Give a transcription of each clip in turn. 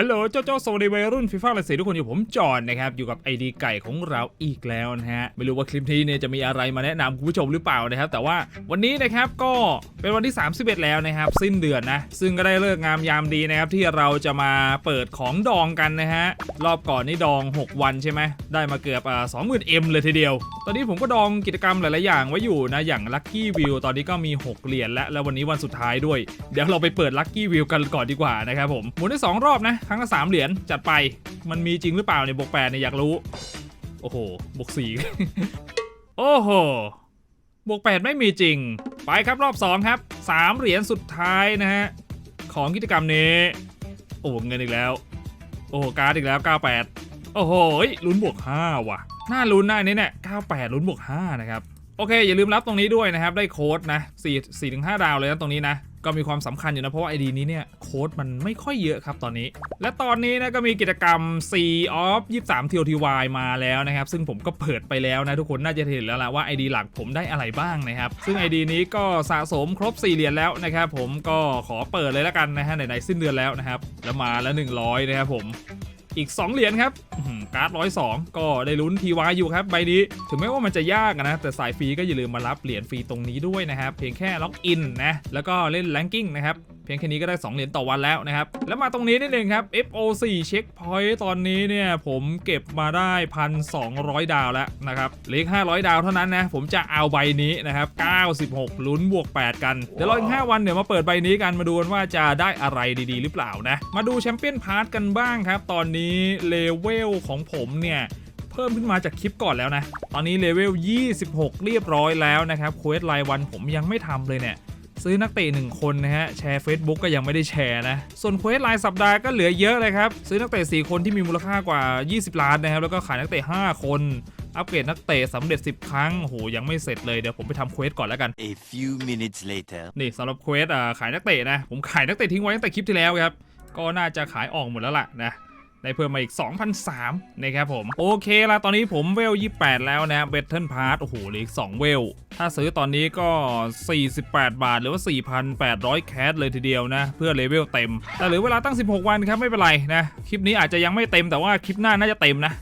ฮัลโหลเจ้าเจ้าโซเดวัยรุ่นฟีฟ่าเลสีทุกคนอยู่ผมจอห์นนะครับ อยู่กับไอดีไก่ของเราอีกแล้วนะฮะ ไม่รู้ว่าคลิปนี้เนี่ยจะมีอะไรมาแนะนำคุณผู้ชมหรือเปล่านะครับ แต่ว่าวันนี้นะครับก็เป็นวันที่ 31 แล้วนะครับ สิ้นเดือนนะ ซึ่งก็ได้เลิกงามยามดีนะครับ ที่เราจะมาเปิดของดองกันนะฮะ รอบก่อนนี่ดอง 6 วันใช่ไหมได้มาเกือบอ่า20,000เอ็มเลยทีเดียว ตอนนี้ผมก็ดองกิจกรรมหลาย ๆ อย่างไว้อยู่นะอย่าง Lucky View ตอนนี้ก็มี 6 เหรียญและแล้ววันนี้วันสุดท้ายด้วย เดี๋ยวเราไปเปิด Lucky View กันก่อนดีกว่านะครับผมหมุนได้สองรอบนะครั้งละ3เหรียญจัดไปมันมีจริงหรือเปล่าเนี่ยบวกแปดเนี่ยอยากรู้ โอ้โหบวกสี่โอ้โหบวกแปดไม่มีจริง ไปครับรอบ2ครับสามเหรียญสุดท้ายนะฮะของกิจกรรมนี้ โอ้เงินอีกแล้ว โอ้การ์ดอีกแล้ว98 โอ้โหเฮ้ลุ้นบวก5ว่ะน่าลุ้นนะอันนี้เนี่ย98ลุ้นบวก5นะครับโอเค อย่าลืมรับตรงนี้ด้วยนะครับ ได้โค้ดนะ4 4ถึง5ดาวเลยนะตรงนี้นะ ก็มีความสำคัญอยู่นะ เพราะว่าไอดีนี้เนี่ยโค้ดมันไม่ค่อยเยอะครับตอนนี้ และตอนนี้นะก็มีกิจกรรม C of 23 TOTY มาแล้วนะครับ ซึ่งผมก็เปิดไปแล้วนะทุกคนน่าจะเห็นแล้วล่ะว่า ID หลักผมได้อะไรบ้างนะครับ ซึ่ง ID นี้ก็สะสมครบ 4 เหรียญแล้วนะครับผมก็ขอเปิดเลยแล้วกันนะฮะไหนๆสิ้นเดือนแล้วนะครับแล้วมาแล้ว 100 นะครับผม อีก 2 เหรียญครับการ์ดร้อยสองก็ได้ลุ้นทีวาอยู่ครับใบนี้ ถึงแม้ว่ามันจะยากนะ แต่สายฟรีก็อย่าลืมมารับเหรียญฟรีตรงนี้ด้วยนะครับ เพียงแค่ล็อกอินนะ แล้วก็เล่นแลนกิ้งนะครับ เพียงแค่นี้ก็ได้ 2 เหรียญต่อวันแล้วนะครับ แล้วมาตรงนี้นิดนึงครับ FO4 เช็คพอยต์ตอนนี้เนี่ยผมเก็บมาได้ 1,200 ดาวแล้วนะครับเหลือ500 ดาวเท่านั้นนะ ผมจะเอาใบนี้นะครับ 96 ลุ้นบวก 8 กัน เดี๋ยวรออีก5วันเดี๋ยวมาเปิดใบนี้กันมาดูกันว่าจะได้อะไรดีๆ หรือเปล่านะ มาดูแชมเปี้ยนพาร์ทกันบ้างครับ ตอนนี้เลเวลของผมเนี่ยเพิ่มขึ้นมาจากคลิปก่อนแล้วนะ ตอนนี้เลเวล 26 เรียบร้อยแล้วนะครับเควสรายวันผมยังไม่ทำเลยเนี่ยซื้อนักเตะหนึ่งคนนะฮะ แชร์ Facebook ก็ยังไม่ได้แชร์นะ ส่วนเควสรายสัปดาห์ก็เหลือเยอะเลยครับ ซื้อนักเตะ 4 คนที่มีมูลค่ากว่า 20 ล้านนะครับ แล้วก็ขายนักเตะ 5 คน อัปเกรดนักเตะสำเร็จ 10 ครั้งโอ้โหยังไม่เสร็จเลย เดี๋ยวผมไปทำเควสก่อนแล้วกัน A few minutes later. นี่สำหรับเควสอ่าขายนักเตะนะ ผมขายนักเตะทิ้งไว้ตั้งแต่คลิปที่แล้วครับ ก็น่าจะขายออกหมดแล้วล่ะนะ ได้เพิ่มมาอีก 2,003นะครับผม โอเคละตอนนี้ผมเวล 28 แล้วนะเบทเทิลพาร์ตโอ้โหเหลืออีก 2 เวล ถ้าซื้อตอนนี้ก็ 48 บาท หรือว่า 4,800 แคสเลยทีเดียวนะ เพื่อเลเวลเต็ม แต่หลือเวลาตั้ง 16 วันครับไม่เป็นไรนะ คลิปนี้อาจจะยังไม่เต็มแต่ว่าคลิปหน้าน่าจะเต็มนะ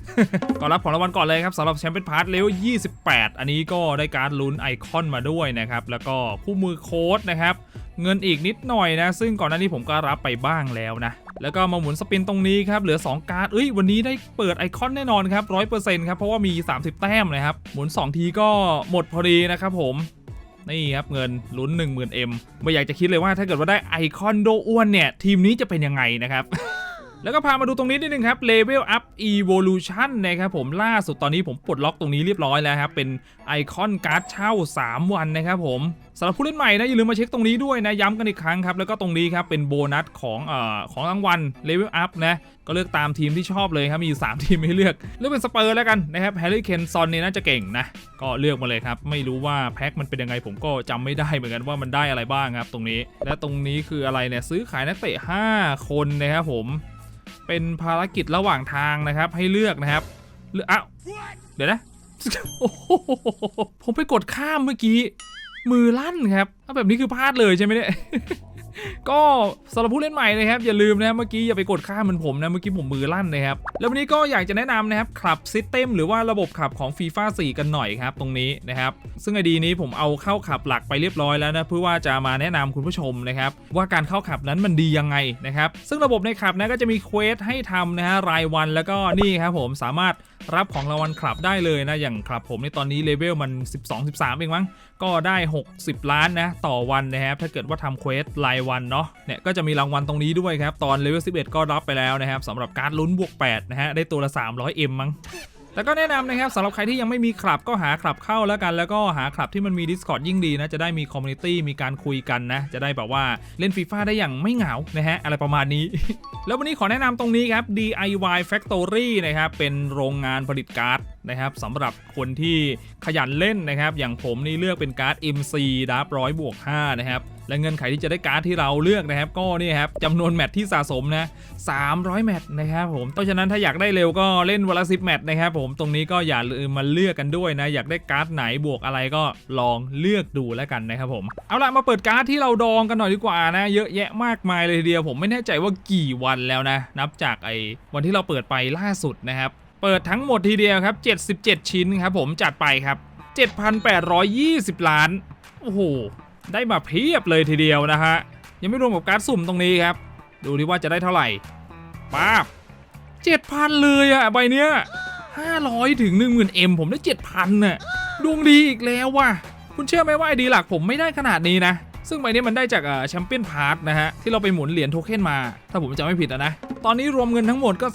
ก่อนรับของรางวัลก่อนเลยครับสำหรับแชมเปี้ยนพาร์ทเลเวล 28 อันนี้ก็ได้การดลุ้นไอคอนมาด้วยนะครับแล้วก็คู่มือโค้ดนะครับเงินอีกนิดหน่อยนะ ซึ่งก่อนหน้านี้ผมก็รับไปบ้างแล้วนะ แล้วก็มาหมุนสปินตรงนี้ครับเหลือ 2 การ์ดเอ้ยวันนี้ได้เปิดไอคอนแน่นอนครับ100%ครับเพราะว่ามี 30 แต้มนะครับหมุน 2 ทีก็หมดพอดีนะครับผมนี่ครับเงินลุ้น 10,000 M ไม่อยากจะคิดเลยว่าถ้าเกิดว่าได้ไอคอนโดอ้วนเนี่ย ทีมนี้จะเป็นยังไงนะครับ แล้วก็พามาดูตรงนี้นิดนึงครับ Level Up Evolution นะครับผมล่าสุดตอนนี้ผมปลดล็อกตรงนี้เรียบร้อยแล้วครับ เป็นไอคอนการ์ดเช่า 3 วันนะครับผมสำหรับผู้เล่นใหม่นะอย่าลืมมาเช็คตรงนี้ด้วยนะ ย้ำกันอีกครั้งครับ แล้วก็ตรงนี้ครับ เป็นโบนัสของเอ่อของรางวัล Level Up นะ ก็เลือกตามทีมที่ชอบเลยครับ มีอยู่3ทีมให้เลือก เลือกเป็นสเปอร์แล้วกันนะครับแฮร์รี่เคนซอนเนี่ยน่าจะเก่งนะ ก็เลือกมาเลยครับ ไม่รู้ว่าแพ็คมันเป็นยังไงผมก็จำไม่ได้เหมือนกันว่ามันได้อะไรบ้างครับตรงนี้ และตรงนี้คืออะไรเนี่ยซื้อขายนักเตะ5คนนะครับผม เป็นภารกิจระหว่างทางนะครับให้เลือกนะครับเลือกอ้าวเดี๋ยวนะผมไปกดข้ามเมื่อกี้ มือลั่นครับถ้าแบบนี้คือพลาดเลยใช่ไหมเนี่ย ก็สำหรับผู้เล่นใหม่นะครับอย่าลืมนะเมื่อกี้อย่าไปกดข้ามเหมือนผมนะเมื่อกี้ผมมือลั่นนะครับแล้ววันนี้ก็อยากจะแนะนำนะครับขับซิสเต็มหรือว่าระบบขับของ FIFA 4 กันหน่อยครับตรงนี้นะครับซึ่งไอดีนี้ผมเอาเข้าขับหลักไปเรียบร้อยแล้วนะเพื่อว่าจะมาแนะนำคุณผู้ชมนะครับว่าการเข้าขับนั้นมันดียังไงนะครับซึ่งระบบในขับนะก็จะมีเควสให้ทำนะฮะรายวันแล้วก็นี่ครับผมสามารถรับของรางวัลขับได้เลยนะ อย่างขับผมในตอนนี้เลเวลมัน 12-13 เองมั้งก็ได้ 60 ล้านนะต่อวันนะครับถ้าเกิดว่าทำเควสรายวันเนาะเนี่ยก็จะมีรางวัลตรงนี้ด้วยครับ ตอนเลเวล11 ก็รับไปแล้วนะครับสำหรับการดลุ้นบวก8นะฮะได้ตัวละ 300M มั้งแล้วก็แนะนำนะครับสำหรับใครที่ยังไม่มีคลับก็หาคลับเข้าแล้วกัน แล้วก็หาคลับที่มันมี Discord ยิ่งดีนะ จะได้มีคอมมูนิตี้มีการคุยกันนะ จะได้แบบว่าเล่นฟีฟ่าได้อย่างไม่เหงานะฮะ อะไรประมาณนี้ แล้ววันนี้ขอแนะนำตรงนี้ครับ DIY Factory นะครับ เป็นโรงงานผลิตการ์ด นะครับสำหรับคนที่ขยันเล่นนะครับ อย่างผมนี่เลือกเป็นการ์ด MC ดับร้อยบวก5นะครับและเงื่อนไขที่จะได้การ์ดที่เราเลือกนะครับ ก็นี่ครับจำนวนแมตช์ที่สะสมนะ300 แมตช์นะครับผมเพราะฉะนั้นถ้าอยากได้เร็วก็เล่นวันละ10แมตช์นะครับผมตรงนี้ก็อย่าลืมมาเลือกกันด้วยนะ อยากได้การ์ดไหนบวกอะไรก็ลองเลือกดูแล้วกันนะครับผมเอาล่ะมาเปิดการ์ดที่เราดองกันหน่อยดีกว่านะ เยอะแยะมากมายเลยทีเดียวผมไม่แน่ใจว่ากี่วันแล้วนะ นับจากไอ้วันที่เราเปิดไปล่าสุดนะครับ เปิดทั้งหมดทีเดียวครับ 77 ชิ้นครับผมจัดไปครับ 7,820 ล้าน โอ้โห ได้มาเพียบเลยทีเดียวนะฮะ ยังไม่รวมกับการสุ่มตรงนี้ครับ ดูดิว่าจะได้เท่าไหร่ป้าบ7,000 เลยอะใบเนี้ย500 ถึง 10,000 M ผมได้ 7,000 น่ะ ดวงดีอีกแล้วว่ะ คุณเชื่อไหมว่าไอดีหลักผมไม่ได้ขนาดนี้นะ ซึ่งใบนี้มันได้จากแชมเปี้ยนพาร์ทนะฮะ ที่เราไปหมุนเหรียญโทเค็นมา ถ้าผมจำไม่ผิดอะนะ ตอนนี้รวมเงินทั้งหมดก็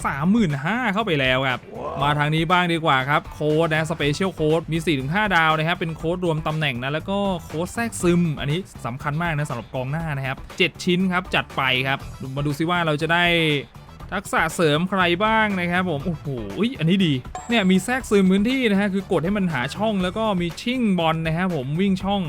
35,000เข้าไปแล้วครับ มาทางนี้บ้างดีกว่าครับ โค้ดนะสเปเชียลโค้ดมี 4-5 ดาวนะครับ เป็นโค้ดรวมตำแหน่งนะ แล้วก็โค้ดแทรกซึม อันนี้สำคัญมากนะสำหรับกองหน้านะครับ 7 ชิ้นครับ จัดไปครับ มาดูซิว่าเราจะได้ทักษะเสริมใครบ้างนะครับผม โอ้โหอุ๊ยอันนี้ดี เนี่ยมีแทรกซึมพื้นที่นะฮะ คือกดให้มันหาช่องแล้วก็มีชิ่งบอลนะครับผมวิ่งช่อง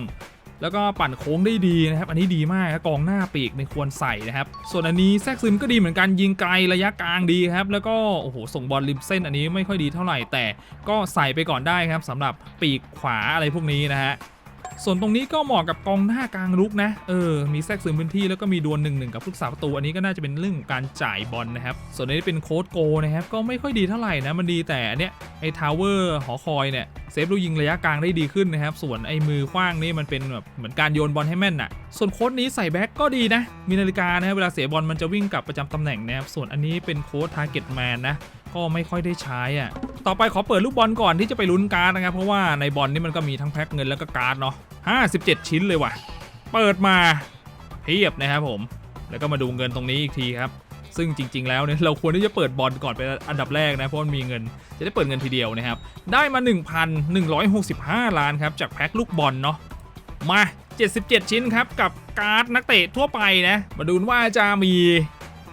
แล้วก็ปั่นโค้งได้ดีนะครับ อันนี้ดีมากกองหน้าปีกในควรใส่นะครับ ส่วนอันนี้แทรกซึมก็ดีเหมือนกันยิงไกลระยะกลางดีครับ แล้วก็โอ้โหส่งบอลริมเส้นอันนี้ไม่ค่อยดีเท่าไหร่แต่ก็ใส่ไปก่อนได้ครับสำหรับปีกขวาอะไรพวกนี้นะฮะ ส่วนตรงนี้ก็เหมาะกับกองหน้ากลางรุกนะ เออ มีแทรกซึมพื้นที่แล้วก็มีดวลหนึ่งหนึ่งกับผู้รักษาประตู อันนี้ก็น่าจะเป็นเรื่องของการจ่ายบอลนะครับ ส่วนนี้เป็นโค้ดโกนะครับ ก็ไม่ค่อยดีเท่าไหร่นะ มันดีแต่อันเนี้ยไอ้ทาวเวอร์หอคอยเนี่ยเซฟลูกยิงระยะกลางได้ดีขึ้นนะครับ ส่วนไอ้มือขว้างนี่มันเป็นแบบเหมือนการโยนบอลให้แม่นน่ะ ส่วนโค้ดนี้ใส่แบ็กก็ดีนะ มีนาฬิกานะครับเวลาเสียบอลมันจะวิ่งกลับประจำตำแหน่งนะครับ ส่วนอันนี้เป็นโค้ดทาร์เก็ตแมนนะ ก็ไม่ค่อยได้ใช้อะต่อไปขอเปิดลูกบอลก่อนที่จะไปลุ้นการ์ดนะครับเพราะว่าในบอลนี่มันก็มีทั้งแพ็คเงินแล้วก็การ์ดเนาะ57 ชิ้นเลยว่ะ เปิดมาเพียบนะครับผมแล้วก็มาดูเงินตรงนี้อีกทีครับซึ่งจริง ๆ แล้วเนี่ยเราควรที่จะเปิดบอลก่อนเป็นอันดับแรกนะเพราะมันมีเงินจะได้เปิดเงินทีเดียวนะครับได้มา 1,165 ล้านครับจากแพ็คลูกบอลเนาะมา 77 ชิ้นครับกับการ์ดนักเตะทั่วไปนะมาดูว่าจะมี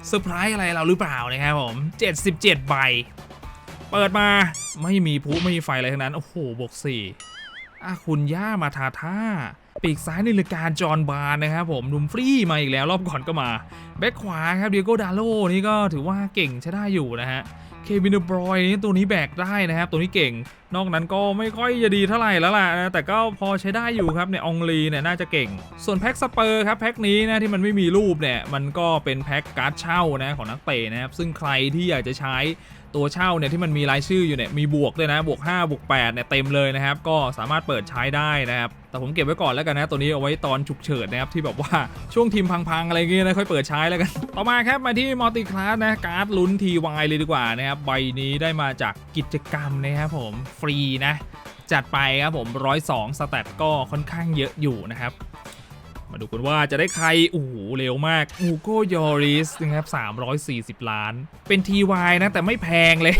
เซอร์ไพรส์อะไรเราหรือเปล่านะครับผม 77 ใบ เปิดมาไม่มีพลุไม่มีไฟอะไรทั้งนั้น โอ้โห บวกสี่อาคุณย่ามาทาท่า ปีกซ้ายในรายการจอห์นบาร์นะครับผมนุมฟรีมาอีกแล้วรอบก่อนก็มา แบ็คขวาครับเดียโกดาโลนี่ก็ถือว่าเก่งใช้ได้อยู่นะฮะ เควินเดบรอยนี่ตัวนี้แบกได้นะครับ ตัวนี้เก่ง นอกนั้นก็ไม่ค่อยจะดีเท่าไหร่แล้วล่ะนะแต่ก็พอใช้ได้อยู่ครับเนี่ยองลีเนี่ยน่าจะเก่ง ส่วนแพ็คสเปอร์ครับแพ็คนี้นะที่มันไม่มีรูปเนี่ยมันก็เป็นแพ็คการ์ดเช่านะของนักเตะนะครับซึ่งใครที่อยากจะใช้ ตัวเช่าเนี่ยที่มันมีรายชื่ออยู่เนี่ยมีบวกเลยนะบวก5บวก8เนี่ยเต็มเลยนะครับก็สามารถเปิดใช้ได้นะครับแต่ผมเก็บไว้ก่อนแล้วกันนะตัวนี้เอาไว้ตอนฉุกเฉินนะครับที่แบบว่าช่วงทีมพังๆอะไรเงี้ยนะค่อยเปิดใช้แล้วกัน ต่อมาครับมาที่มัลติคลาสนะการ์ดลุ้นทีวายเลยดีกว่านะครับใบนี้ได้มาจากกิจกรรมนะครับผมฟรีนะจัดไปครับผม102สแตทก็ค่อนข้างเยอะอยู่นะครับ มาดูกันว่าจะได้ใคร โอ้โห เร็วมากอูโกยอริสนะครับ340 ล้าน เป็น TY นะ แต่ไม่แพงเลย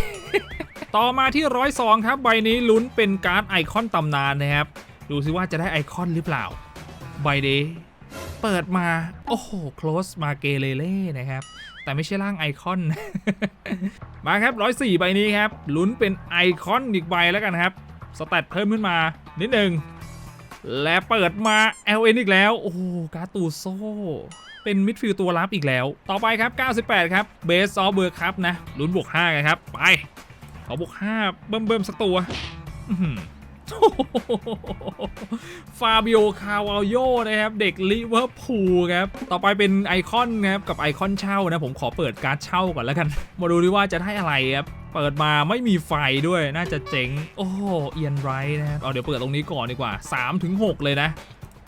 ต่อมาที่102ครับ ใบนี้ลุ้นเป็นการ์ดไอคอนตำนานนะครับ ดูซิว่าจะได้ไอคอนหรือเปล่า ใบนี้เปิดมา โอ้โห close มาเกเลเล่นะครับ แต่ไม่ใช่ร่างไอคอน มาครับ104ใบนี้ครับ ลุ้นเป็นไอคอนอีกใบแล้วกันครับ สแตทเพิ่มขึ้นมานิดหนึ่ง และเปิดมา LN อีกแล้ว โอ้โหกาตูโซเป็นมิดฟิลด์ตัวรับอีกแล้ว ต่อไปครับ 98 ครับเบสซอฟเบอร์ครับนะลุ้นบวก5กันครับ ไป ขอบวก5เบิ่มเบิ่มๆสักตัว ฟาบิโอคาวาโยนะครับ เด็กลิเวอร์พูลครับ ต่อไปเป็นไอคอนนะครับ กับไอคอนเช่านะ ผมขอเปิดการ์ดเช่าก่อนแล้วกัน มาดูดิว่าจะได้อะไรครับเปิดมาไม่มีไฟด้วยน่าจะเจ๋ง โอ้เอียนไรนะครับเอาเดี๋ยวเปิดตรงนี้ก่อนดีกว่า3ถึง6เลยนะ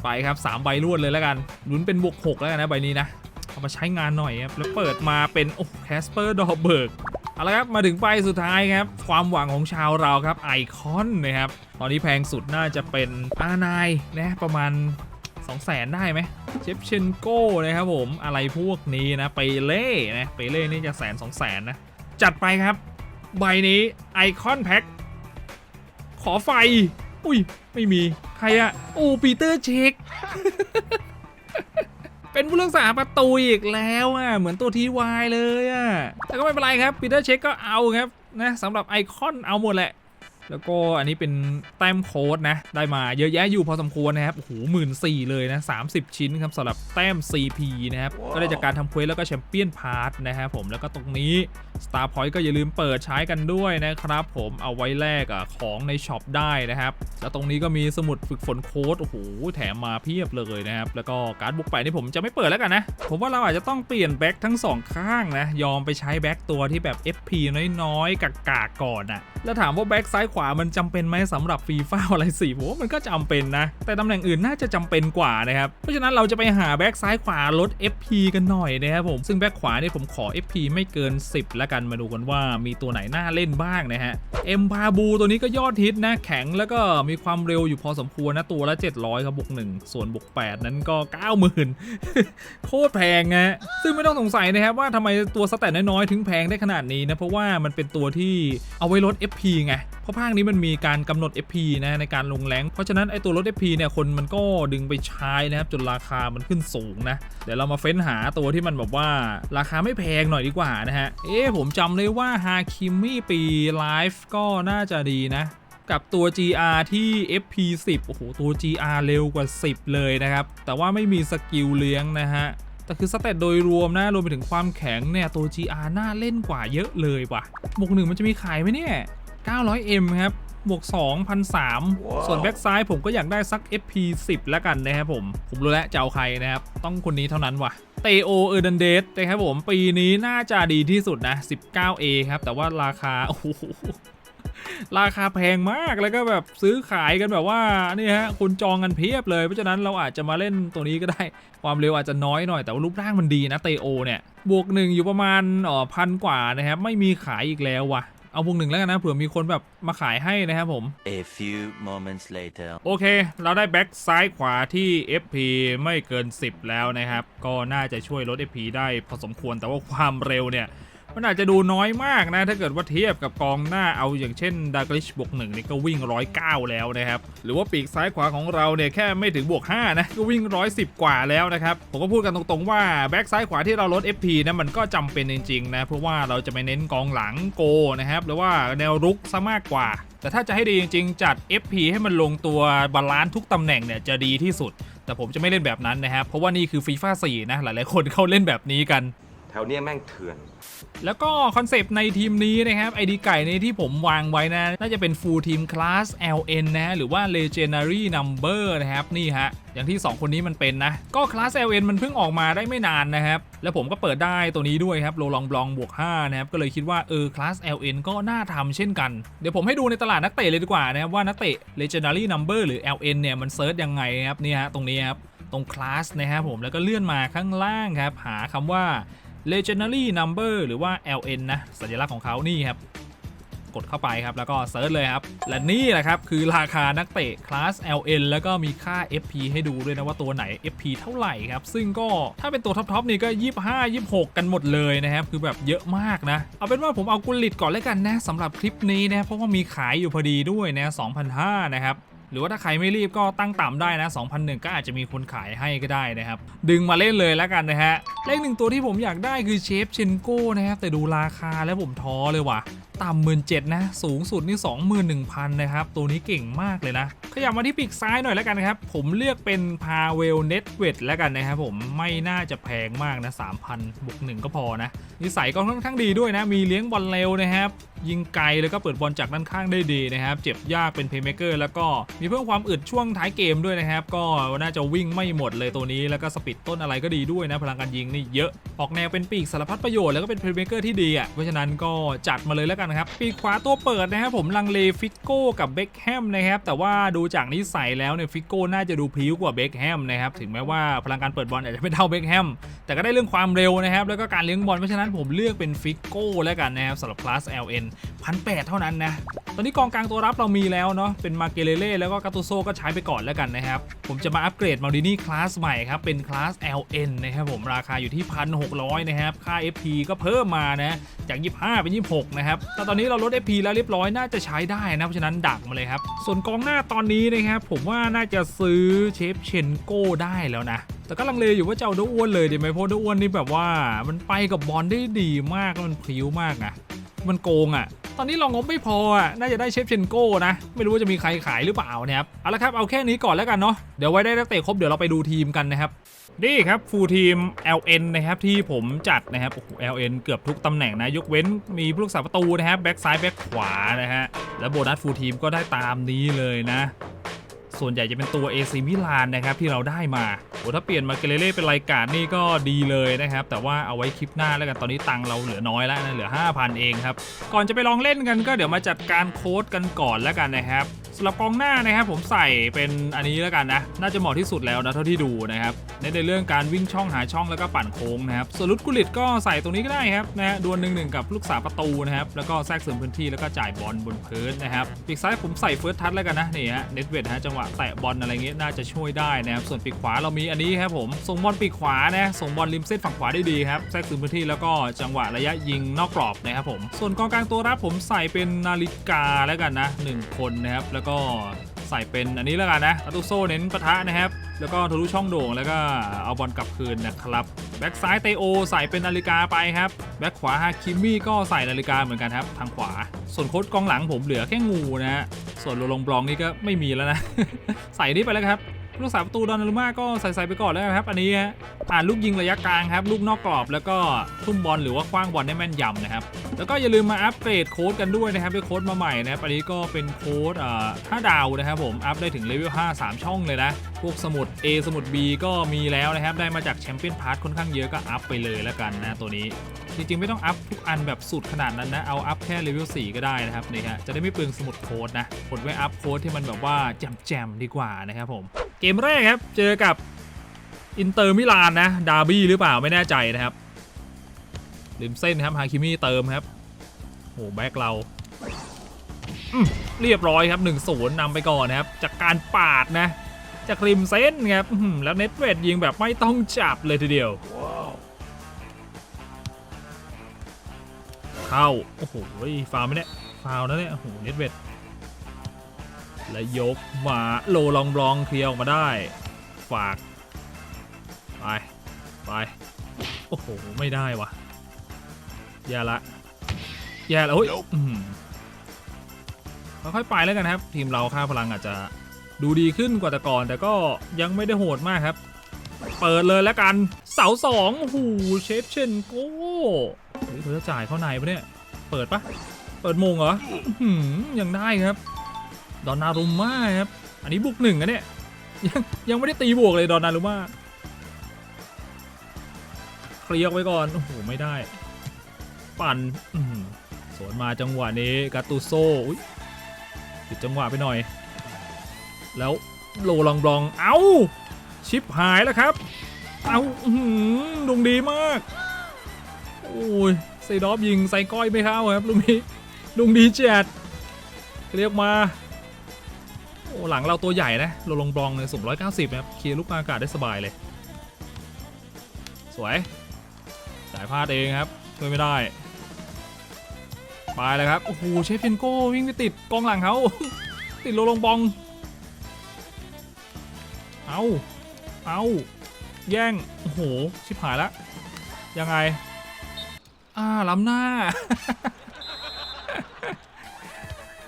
ไปครับ 3 ใบรวดเลยแล้วกันลุ้นเป็นบวก6แล้วกันนะใบนี้นะ เอามาใช้งานหน่อยครับ แล้วเปิดมาเป็น โอ้แคสเปอร์ดอเบิร์กเอาละครับ มาถึงใบสุดท้ายครับ ความหวังของชาวเราครับไอคอนนะครับ ตอนนี้แพงสุดน่าจะเป็นอานายนะประมาณ 2 0 0แสนได้ไหมเชฟเชนโก้นะครับผมอะไรพวกนี้นะไปเล่นะไปเล่นี่จะแสนสองแสนนะ จัดไปครับ ใบนี้ไอคอนแพ็คขอไฟ อุ้ย ไม่มี ใครอะโอ้ปีเตอร์เช็ค เป็นผู้รักษาประตูอีกแล้วอะเหมือนตัวทีวายเลยอะแต่ก็ไม่เป็นไรครับปีเตอร์เช็คก็เอาครับนะสำหรับไอคอนเอาหมดแหละ แล้วก็อันนี้เป็นแต้มโค้ดนะ ได้มาเยอะแยะอยู่พอสมควรนะครับ โอ้โหหมื่นสี่เลยนะ30ชิ้นครับสำหรับแต้ม CP นะครับ ก็ได้จากการทำเควสแล้วก็แชมเปี้ยนพาร์ทนะครับผม แล้วก็ตรงนี้ Star Point ก็อย่าลืมเปิดใช้กันด้วยนะครับผม เอาไว้แลกอะของในช็อปได้นะครับ แล้วตรงนี้ก็มีสมุดฝึกฝนโค้ด โอ้โห แถมมาเพียบเลยนะครับ แล้วก็การ์ดบุกไปนี่ผมจะไม่เปิดแล้วกันนะ ผมว่าเราอาจจะต้องเปลี่ยนแบ็คทั้งสองข้างนะ ยอมไปใช้แบ็คตัวที่แบบ FP น้อยๆกากๆก่อนอะแล้วถามว่าแบ็คซ้ายขวามันจำเป็นไหมสำหรับฟีฟ่าอะไรสี่ผมว่ามันก็จำเป็นนะ แต่ตำแหน่งอื่นน่าจะจำเป็นกว่านะครับ เพราะฉะนั้นเราจะไปหาแบ็คซ้ายขวาลด FP กันหน่อยนะครับผมซึ่งแบ็คขวาเนี่ยผมขอ FP ไม่เกิน 10 แล้วกันมาดูกันว่ามีตัวไหนน่าเล่นบ้างนะฮะเอ็มพาบูตัวนี้ก็ยอดฮิตนะแข็งแล้วก็มีความเร็วอยู่พอสมควรนะตัวละ 700ครับบวก1ส่วนบวก8นั้นก็ 90,000 โคตรแพงนะซึ่งไม่ต้องสงสัยนะครับว่าทำไมตัวสแตทน้อยๆถึงแพงได้ขนาดนี้นะเพราะว่ามันเป็นตัวที่เอาไว้ลด FP ไงเพราะาคนี้มันมีการกำหนด FP นะในการลงแรงเพราะฉะนั้นไอตัวลด FP เนี่ยคนมันก็ดึงไปใช้นะครับจนราคามันขึ้นสูงนะเดี๋ยวเรามาเฟ้นหาตัวที่มันแบบว่าราคาไม่แพงหน่อยดีกว่านะฮะเอ๊ะผมจำเลยว่าฮาคิมี่ปีไลฟ์ก็น่าจะดีนะกับตัว GR ที่ FP 10 โอ้โห ตัว GR เร็วกว่า 10 เลยนะครับ แต่ว่าไม่มีสกิลเลี้ยงนะฮะ แต่คือสเตตโดยรวมนะ รวมไปถึงความแข็งเนี่ย ตัว GR น่าเล่นกว่าเยอะเลยว่ะบวกหนึ่งมันจะมีขายไหมเนี่ย 900M ครับบวก2 0 0 ส่วนแบ็กซ้ายผมก็อยากได้สัก FP 10 แล้วกันนะครับผม ผมรู้แล้วจะเอาใครนะครับ ต้องคนนี้เท่านั้นว่ะ เตโอเออร์ดันเดสนะครับผม ปีนี้น่าจะดีที่สุดนะ 19A ครับ แต่ว่าราคา โอ้โห ราคาแพงมากแล้วก็แบบซื้อขายกันแบบว่า นี่ฮะคุณจองกันเพียบเลย เพราะฉะนั้นเราอาจจะมาเล่นตัวนี้ก็ได้ ความเร็วอาจจะน้อยหน่อยแต่ว่ารูปร่างมันดีนะเตโอเนี่ย บวกหนึ่งอยู่ประมาณอ๋อพันกว่านะครับ ไม่มีขายอีกแล้วว่ะ เอาบวกหนึ่งแล้วกันนะเผื่อมีคนแบบมาขายให้นะครับผม A few moments later. โอเค เราได้แบ็กซ้ายขวาที่ FP ไม่เกิน 10 แล้วนะครับ ก็น่าจะช่วยลด FP ได้พอสมควรแต่ว่าความเร็วเนี่ย มันอาจจะดูน้อยมากนะ ถ้าเกิดว่าเทียบกับกองหน้าเอาอย่างเช่นดากลิชบวกหนึ่งนี่ก็วิ่ง 109 แล้วนะครับ หรือว่าปีกซ้ายขวาของเราเนี่ยแค่ไม่ถึงบวก5นะก็วิ่ง 110 กว่าแล้วนะครับ ผมก็พูดกันตรงๆว่าแบ็กซ้ายขวาที่เราลด FP นะมันก็จำเป็นจริงๆนะเพราะว่าเราจะไปเน้นกองหลังโกนะครับหรือว่าแนวรุกซะมากกว่า แต่ถ้าจะให้ดีจริงๆ จัด FP ให้มันลงตัวบาลานซ์ทุกตำแหน่งเนี่ยจะดีที่สุด แต่ผมจะไม่เล่นแบบนั้นนะครับเพราะว่านี่คือฟีฟ่า4นะหลายๆคนเขาเล่นแบบนี้กัน แถวเนี้ยแม่งเถื่อน แล้วก็คอนเซปต์ในทีมนี้นะครับไอดีไก่ในที่ผมวางไว้นะ น่าจะเป็น full team class LN นะ หรือว่า legendary number นะครับ นี่ฮะ อย่างที่ 2 คนนี้มันเป็นนะ ก็ class LN มันเพิ่งออกมาได้ไม่นานนะครับ แล้วผมก็เปิดได้ตัวนี้ด้วยครับโลลองบลองบวก 5 นะครับ ก็เลยคิดว่าเออ class LN ก็น่าทำเช่นกัน เดี๋ยวผมให้ดูในตลาดนักเตะเลยดีกว่านะครับว่านักเตะ legendary number หรือ LN เนี่ยมันเซิร์ชยังไงครับนี่ฮะตรงนี้ครับตรงคลาสนะครับผมแล้วก็เลื่อนมาข้างล่างครับหาคำว่า legendary number หรือว่า LN นะ สัญลักษณ์ของเขานี่ครับ กดเข้าไปครับ แล้วก็เซิร์ชเลยครับ และนี่แหละครับ คือราคานักเตะคลาส LN แล้วก็มีค่า FP ให้ดูด้วยนะว่าตัวไหน FP เท่าไหร่ครับ ซึ่งก็ถ้าเป็นตัวท็อปๆนี่ก็ 25 26 กันหมดเลยนะครับ คือแบบเยอะมากนะ เอาเป็นว่าผมเอากุลิตก่อนเลยกันนะสำหรับคลิปนี้นะเพราะว่ามีขายอยู่พอดีด้วยนะ2,500นะครับ หรือว่าถ้าใครไม่รีบก็ตั้งต่ำได้นะ2,001 ก็อาจจะมีคนขายให้ก็ได้นะครับ ดึงมาเล่นเลยแล้วกันนะฮะเลขหนึ่งตัวที่ผมอยากได้คือเชฟเชนโก้นะครับแต่ดูราคาแล้วผมท้อเลยว่ะ ต่ำหมื่นเจ็ดนะ สูงสุดนี่21,000นะครับ ตัวนี้เก่งมากเลยนะ ขยับมาที่ปีกซ้ายหน่อยแล้วกันนะครับ ผมเลือกเป็นพาเวลเน็ตเวทแล้วกันนะครับผมไม่น่าจะแพงมากนะ3,000บวกหนึ่งก็พอนะ นิสัยก็ค่อนข้างดีด้วยนะ มีเลี้ยงบอลเร็วนะครับ ยิงไกลแล้วก็เปิดบอลจากด้านข้างได้ดีนะครับ เจ็บยากเป็นเพย์เมเกอร์แล้วก็มีเพิ่มความอึดช่วงท้ายเกมด้วยนะครับ ก็น่าจะวิ่งไม่หมดเลยตัวนี้ แล้วก็สปีดต้นอะไรก็ดีด้วยนะ พลังการยิงนี่เยอะ ออกแนวเป็นปีกสารพัดประโยชน์แล้วก็เป็นเพย์เมเกอร์ที่ดีอะ เพราะฉะนั้นก็จัดมาเลยแล้วกันนะครับปีกขวาตัวเปิดนะครับผมลังเลฟิกโก้กับเบคแฮมนะครับแต่ว่าดูจากนิสัยแล้วเนี่ยฟิกโก้น่าจะดูพริ้วกว่าเบคแฮมนะครับถึงแม้ว่าพลังการเปิดบอลอาจจะไม่เท่าเบคแฮมแต่ก็ได้เรื่องความเร็วนะครับแล้วก็การเลี้ยงบอลเพราะฉะนั้นผมเลือกเป็นฟิกโก้แล้วกันนะครับสำหรับคลาส LN พันแเท่านั้นนะตอนนี้กองกลางตัวรับเรามีแล้วเนาะเป็นมาเกเลเล่แล้วก็กาตูโซก็ใช้ไปก่อนแล้วกันนะครับผมจะมาอัปเกรดมาดินี่คลาสใหม่ครับเป็นคลาส LN นะครับผมราคาอยู่ที่ 1,600 นะครับค่า FP ก็เพิ่มมานะจาก 25 เป็น 26 นะครับแต่ตอนนี้เราลด FP แล้วเรียบร้อยน่าจะใช้ได้นะ เพราะฉะนั้นดักมาเลยครับ ส่วนกองหน้าตอนนี้นะครับผมว่าน่าจะซื้อเชฟเชนโก้ได้แล้วนะ แต่ก็ลังเลอยู่ว่าจะเอาด้อ้วนเลยดีไหมเพราะด้อ้วนนี่แบบว่ามันไปกับบอลได้ดีมากแล้วมันพลิ้วมากนะมันโกงอะ่ะ ตอนนี้เรางบไม่พออะน่าจะได้เชฟเชนโก้นะ ไม่รู้ว่าจะมีใครขายหรือเปล่านะครับเอาละครับเอาแค่นี้ก่อนแล้วกันเนาะเดี๋ยวไว้ได้นักเตะครบเดี๋ยวเราไปดูทีมกันนะครับนี่ครับฟูลทีม LN นะครับที่ผมจัดนะครับโอ้โห LN เกือบทุกตำแหน่งนะ ยกเว้นมีผู้รักษาประตูนะครับแบ็กซ้ายแบ็กขวานะฮะแล้วโบนัสฟูลทีมก็ได้ตามนี้เลยนะ ส่วนใหญ่จะเป็นตัว AC มิลานนะครับที่เราได้มาโอ้ถ้าเปลี่ยนมาเกเรเล่เป็นรายการนี่ก็ดีเลยนะครับ แต่ว่าเอาไว้คลิปหน้าแล้วกันตอนนี้ตังเราเหลือน้อยแล้วนะเหลือ 5,000 เองครับ ก่อนจะไปลองเล่นกันก็เดี๋ยวมาจัดการโค้ดกันก่อนแล้วกันนะครับ สำหรับกองหน้านะครับผมใส่เป็นอันนี้แล้วกันนะ น่าจะเหมาะที่สุดแล้วนะเท่าที่ดูนะครับในในเรื่องการวิ่งช่องหาช่องแล้วก็ปั่นโค้งนะครับสลุดกุลิตก็ใส่ตรงนี้ก็ได้ครับนะฮะดวลหนึ่งหนึ่งกับลูกสาวประตูนะครับแล้วก็แทรกเสริมพื้นที่แล้วก็จ่ายบอลบนพื้นนะครับปีกซ้ายผมใส่เฟิร์สทัชแล้วกันนะนี่ฮะเน็ตเวทฮะจังหวะแตะบอลอะไรเงี้ยน่าจะช่วยได้นะครับส่วนปีกขวาเรามีอันนี้ครับผมส่งบอลปีกขวานะส่งบอลริมเส้นฝั่งขวาได้ดีครับแทรกเสริมพื้นที่แล้วก็จังหวะระยะยิงนอกกรอบนะครับผมส่วนกองกลางตัวรับผมใส่เป็นนาฬิกาแล้วกันนะหนึ่งคนนะครับแล้วก็ใส่เป็นอันนี้แล้วกันนะอาตุโซเน้นปะทะนะครับ แล้วก็ทะลุช่องโด่งแล้วก็เอาบอลกลับคืนนะครับแบ็กซ้ายเตโอใส่เป็นนาฬิกาไปครับแบ็กขวาฮาคิมมี่ก็ใส่นาฬิกาเหมือนกันครับทางขวา ส่วนโค้ดกองหลังผมเหลือแค่งูนะฮะส่วนโลลงบลองนี่ก็ไม่มีแล้วนะ ใส่นี้ไปแล้วครับ ลูกสาวประตูดอนนารุมาก็ใส่ไปก่อนแล้วครับ อันนี้ฮะอ่านลูกยิงระยะกลางครับลูกนอกกรอบแล้วก็ทุ่มบอลหรือว่าคว้างบอลได้แม่นยำนะครับแล้วก็อย่าลืมมาอัปเกรดโค้ดกันด้วยนะครับด้วยโค้ดมาใหม่นะครับอันนี้ก็เป็นโค้ดอ่าดาวนะครับผมอัพได้ถึงเลเวล5 3 ช่องเลยนะพวกสมุด A สมุด B ก็มีแล้วนะครับได้มาจากแชมเปี้ยนพาร์ทค่อนข้างเยอะก็อัพไปเลยแล้วกันนะตัวนี้จริงๆไม่ต้องอัพทุกอันแบบสุดขนาดนั้นนะเอาอัพแค่เลเวล4ก็ได้นะครับนี่ฮะจะได้ไม่เปลืองสมุดโค้ดนะกดไว้อัพโค้ดที่มันแบบว่าแจมๆดีกว่านะครับผม เกมแรกครับ เจอกับอินเตอร์มิลานนะ ดาร์บี้หรือเปล่าไม่แน่ใจนะครับริมเส้นครับฮาคิมิเติมครับโอ้แบ็กเราอืมเรียบร้อยครับ1นศูนย์นำไปก่อนนะครับ จากการปาดนะ จากริมเส้นครับอื้อหือแล้วเน็ตเวทยิงแบบไม่ต้องจับเลยทีเดียว เข้า โอ้โหฟาวล์ไหมเนี่ยฟาวล์นะเนี่ยโอ้โหเน็ตเวท และยกมาโลลองบลองเคลียร์ออกมาได้ ฝาก ไป ไป โอ้โห ไม่ได้วะแย่ละแย่แล้วเฮ้ยอื้อหือค่อยๆไปแล้วกันครับ ทีมเราค่าพลังอาจจะดูดีขึ้นกว่าแต่ก่อน แต่ก็ยังไม่ได้โหดมากครับ เปิดเลยแล้วกัน เสาสองโอ้โหเชฟเชนโก้เฮ้ยเขาจะจ่ายเข้าในปะเนี่ย เปิดปะเปิดโมงเหรออื้อหือยังได้ครับ ดอนนารุม่าครับ อันนี้บุกหนึ่งอะเนี่ย ยังยังไม่ได้ตีบวกเลยดอนนารุม่าเคลียร์ออกไปก่อน โอ้โห ไม่ได้ ปั่นสวนมาจังหวะนี้กาตูโซอุ้ยผิดจังหวะไปหน่อย แล้วโลลองบลอง เอ้า ชิปหายแล้วครับ เอาอื้อหือดวงดีมาก โอ้ยไซดอฟยิงใส่ก้อยไม่เข้าครับลูกนี้ดวงดีจัดเรียกมา หลังเราตัวใหญ่นะโลลงบลองเลยสูง190นะครับเคลียร์ลูกอากาศได้สบายเลย สวยจ่ายพลาดเองครับช่วยไม่ได้ไปเลยครับ โอ้โห เชฟเฟนโก้วิ่งไปติดกองหลังเขาติดโลลงบอง เอาเอาแย่ง โอ้โห ชิบหายล้วยังไง อ่า ล้ำหน้า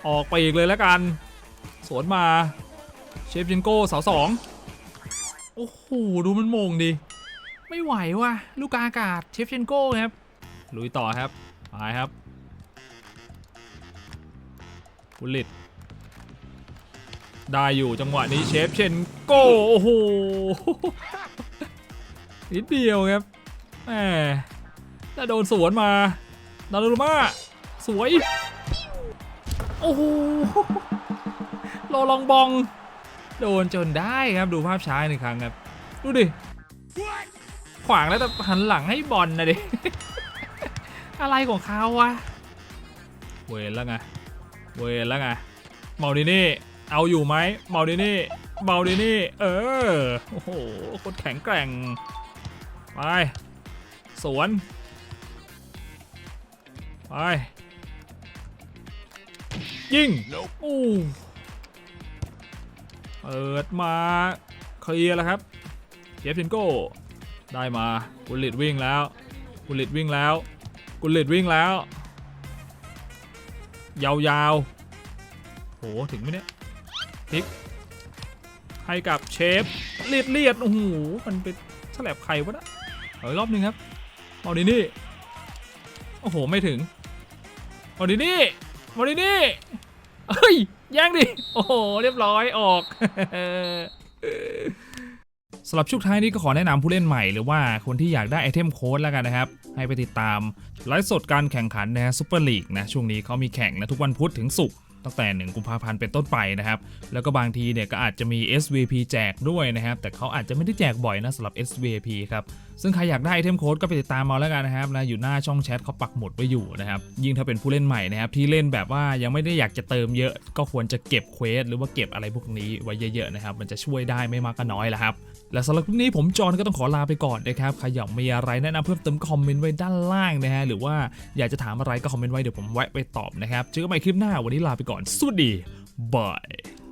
ออกไปอีกเลยแล้วกัน วนมา เชฟจินโก้เสาสองโอ้โหดูมันโมงดิไม่ไหวว่ะลูกอากาศเชฟเชนโก้ครับ ลุยต่อครับไปครับบุลลิตได้อยู่จังหวะนี้เชฟเชนโก้โอ้โหนิดเดียวครับแหมถ้าโดนสวนมาดารุมาสวย โอ้โห โลลองบอง โดนจนได้ครับดูภาพช้าหนึ่งครั้งครับ ดูดิ ขวางแล้วแต่หันหลังให้บอลนะดิ อะไรของเขาวะ เวรแล้วไง เวรแล้วไง เมาดินี่ เอาอยู่ไหมเมาดินี่ เมาดินี่ เออ โอ้โหโคตรแข็งแกร่ง ไป สวน ไป ยิงอู้ เปิดมาเคลียร์แล้วครับเจฟฟินโก้ได้มากุลิตวิ่งแล้วกุลิตวิ่งแล้วกุลิตวิ่งแล้ว ยาวๆโหถึงไหมเนี่ยพลิกให้กับเชฟเลียดเลียดโอ้โหมันเป็นฉลับใครวะนะเอาอีกรอบหนึงครับมาดินี่โอ้โหไม่ถึงมาดินี่มาดินี่เฮ้ย แย่งดิ โอ้โห เรียบร้อยออกสำหรับช่วงท้ายนี้ก็ขอแนะนำผู้เล่นใหม่หรือว่าคนที่อยากได้ไอเทมโค้ดแล้วกันนะครับ ให้ไปติดตามไลฟ์สดการแข่งขันนะฮะซูเปอร์ลีกนะ ช่วงนี้เขามีแข่งนะทุกวันพุธถึงศุกร์ ตั้งแต่1กุมภาพันธ์เป็นต้นไปนะครับ แล้วก็บางทีเนี่ยก็อาจจะมี SVP แจกด้วยนะครับ แต่เขาอาจจะไม่ได้แจกบ่อยนะสำหรับ SVP ครับ ซึ่งใครอยากได้ไอเทมโค้ดก็ไปติดตามมาแล้วกันนะครับนะอยู่หน้าช่องแชทเขาปักหมุดไว้อยู่นะครับ ยิ่งถ้าเป็นผู้เล่นใหม่นะครับที่เล่นแบบว่ายังไม่ได้อยากจะเติมเยอะ ก็ควรจะเก็บเควสหรือว่าเก็บอะไรพวกนี้ไว้เยอะๆนะครับ มันจะช่วยได้ไม่มากก็น้อยละครับ และสำหรับคลิปนี้ผมจอห์นก็ต้องขอลาไปก่อนนะครับใครอยากมีอะไรแนะนำเพิ่มเติมคอมเมนต์ไว้ด้านล่างนะฮะหรือว่าอยากจะถามอะไรก็คอมเมนต์ไว้เดี๋ยวผมแวะไปตอบนะครับเจอกันใหม่คลิปหน้าวันนี้ลาไปก่อนสวัสดีบาย